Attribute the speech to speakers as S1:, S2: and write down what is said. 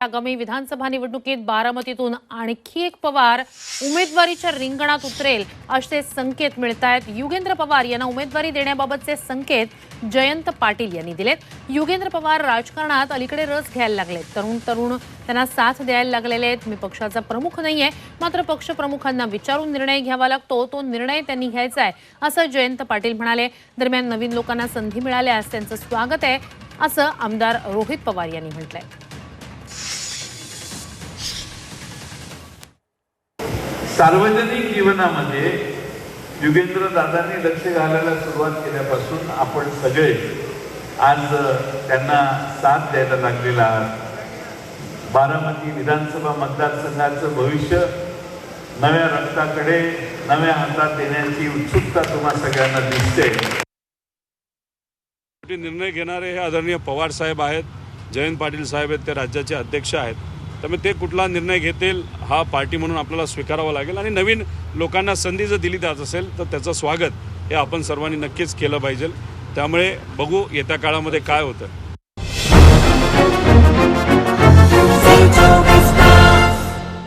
S1: आगामी विधानसभा निवडणुकीत बारामतीतून आणखी एक पवार उमेदवारीच्या रिंगणात उतरेल असे संकेत मिळत आहेत युगेंद्र पवार यांना उमेदवारी देण्याबाबतचे संकेत जयंत पाटील यांनी दिलेत. युगेंद्र पवार राजकारणात अलीकडे रस घ्यायला लागलेत. तरुण तरुण त्यांना साथ द्यायला लागलेले आहेत. मी पक्षाचा प्रमुख नाहीये मात्र पक्षप्रमुखांना विचारून निर्णय घ्यावा लागतो. तो निर्णय त्यांनी घ्यायचा आहे असं जयंत पाटील म्हणाले. दरम्यान नवीन लोकांना संधी मिळाल्यास त्यांचं स्वागत आहे असं आमदार रोहित पवार यांनी म्हटलंय.
S2: सार्वजनिक जीवनामध्ये युगेंद्र दादांनी लक्ष घालायला सुरुवात केल्यापासून आपण सगळे आज त्यांना साथ द्यायला लागलेला आहात. बारामती विधानसभा मतदारसंघाचं भविष्य नव्या रक्ताकडे नव्या हातात देण्याची उत्सुकता तुम्हा सगळ्यांना दिसते.
S3: निर्णय घेणारे हे आदरणीय पवार साहेब आहेत जयंत पाटील साहेब आहेत ते राज्याचे अध्यक्ष आहेत. त्यामुळे ते कुठला निर्णय घेतील हा पार्टी म्हणून आपल्याला स्वीकारावा लागेल. आणि नवीन लोकांना संधी जर दिली जात असेल तर त्याचं स्वागत हे आपण सर्वांनी नक्कीच केलं पाहिजे. त्यामुळे बघू येत्या काळामध्ये काय होतं.